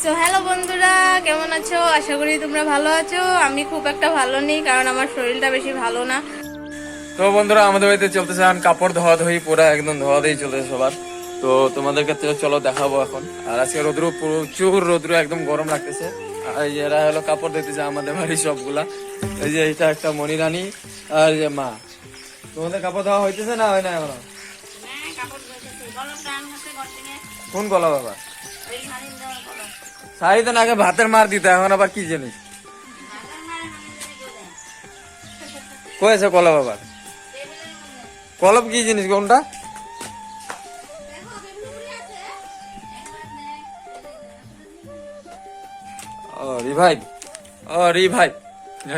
So hello বন্ধুরা কেমন আছো? আশা করি তোমরা ভালো আছো। আমি খুব একটা ভালো নেই কারণ আমার শরীরটা বেশি ভালো না। তো বন্ধুরা আমাদের বাড়িতে চলতেছে এখন কাপড় ধোয়া ধুই পুরো একদম ধোয়া ধুই চলতেছে সবার। তো তোমাদের তো চলো দেখাবো এখন। আর আজকে রোদ্র প্রচুর রোদ্র একদম গরম লাগতেছে। আর এরা হলো কাপড় ধুইতেছে আমাদের বাড়ির সবগুলা। এই যে এটা একটা মণিরানী আর যে মা। তোমাদের কাপড় ধোয়া হইতেছে না হয় না এখনও? কোন কলা বাবা? তো আগে ভাতের মার দিতে, এখন আবার কি জিনিস? কয়েছে কলা বাবার কলম কি জিনিস কোনটা ও রিভাইভ ও রিভাইভ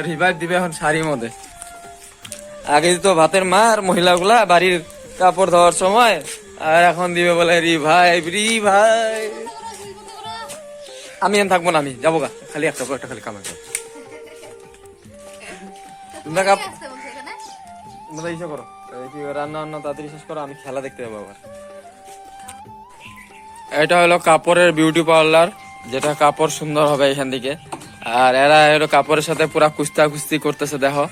রিভাইভ দিবে এখন শাড়ির মধ্যে। আগে তো ভাতের মার, মহিলাগুলা বাড়ির কাপড় ধোয়ার সময়, আর এখন দিবে বলে রিভাইভ রিভাইভ আমি এখন থাকব না, আমি যাব গা। খালি একটা একটা খালি কামাই তোমরা ইসে করো। কি রান্না বান্না তাড়াতাড়ি শেষ করো, আমি খেলা দেখতে যাব আবার। এটা হলো কাপড়ের বিউটি পার্লার যেটা কাপড় সুন্দর হবে এখান থেকে। আর এরা হলো কাপড়ের সাথে পুরা কুস্তা কুস্তি করতেছে, দেখো।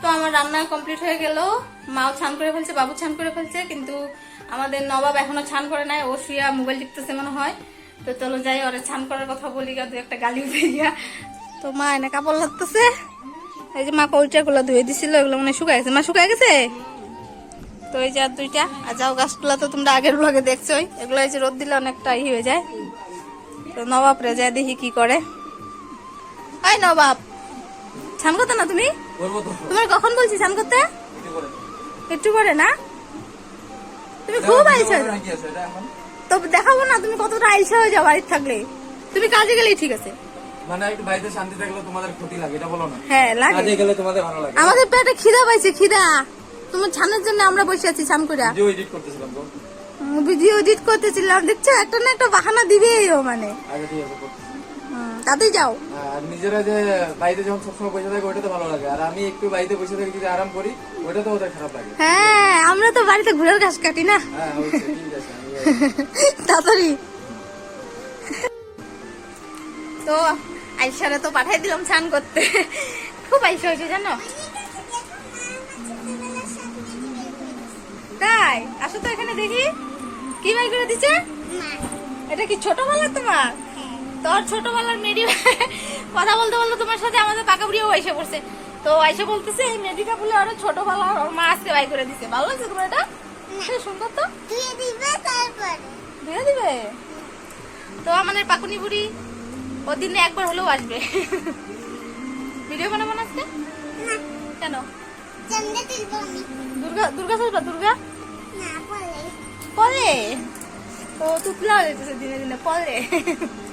তো আমার রান্না কমপ্লিট হয়ে গেল। মাও ছান করে ফেলছে, বাবু ছান করে ফেলছে, কিন্তু আমাদের নবাব এখনও ছান করে নাই, ও শুয়া মোবাইল টিপতেছে মনে হয়। তো চলো যাই ওরে ছান করার কথা বলি গা দু একটা গালি গিয়া তো মা এনে কাপড় লাগতেছে। এই যে মা কৌটা গুলো ধুয়ে দিছিল এগুলো মানে শুকায় গেছে। মা শুকায় গেছে? তো এই যে আর দুইটা। আর যাও গাছগুলা তো তোমরা আগের ব্লগে দেখছোই। এগুলো এই যে রোদ দিলে অনেকটা ই হয়ে যায়। তো নবাব রে যায় দেখি কি করে। আই নবাব ছান করতে না তুমি? তোমার কখন বলছি স্নান করতে? একটু পরে না? তুমি খুব আইসা তো দেখাবো না তুমি কতটা আইসা হয়ে যাও বাড়ির থাকলে। তুমি কাজে গেলেই ঠিক আছে। মানে একটু বাড়িতে শান্তি থাকলে তোমাদের ক্ষতি লাগে এটা বলো না। হ্যাঁ লাগে। কাজে গেলে তোমাদের ভালো লাগে। আমাদের পেটে খিদা পাইছে খিদা। তোমার ছানের জন্য আমরা বসে আছি ছান করে। ভিডিও এডিট করতেছিলাম গো। ভিডিও এডিট করতেছিলাম দেখছ? একটা না একটা বাহানা দিবেই ও মানে। আগে ঠিক আছে তাতেই যাও। আর নিজেরা যে বাড়িতে যখন সবসময় বসে থাকে ওইটা তো ভালো লাগে। আর আমি একটু বাড়িতে বসে থাকি যদি আরাম করি ওইটা তো ওদের খারাপ লাগে। হ্যাঁ আমরা তো বাড়িতে ঘুরের ঘাস কাটি না। হ্যাঁ ঠিক আছে তাড়াতাড়ি। তো আইসারে তো পাঠাই দিলাম স্নান করতে। খুব আইসা হয়েছে জানো? তাই আসো তো এখানে দেখি। কি বাই করে দিছে? এটা কি ছোট ছোটবেলার তোমার? তোর ছোটবেলার মেডি কথা বলতে বলতে তোমার সাথে আমাদের পাকা বুড়িও এসে পড়ছে। তো আইসা বলতেছে এই মেডিটা বলে আরও ছোটবেলার ওর মা আজকে বাই করে দিছে। ভালো লাগছে তোমার এটা? সুন্দর তো? ধুয়ে দিবে তারপরে। ধুয়ে দিবে? তো আমাদের পাকুনি বুড়ি ও দিনে একবার হলেও আসবে। ভিডিও বানাবো না আজকে? কেন? দুর্গা দুর্গা সাজবা দুর্গা? পরে। তো তুতলা যেতেছে দিনে দিনে পরে।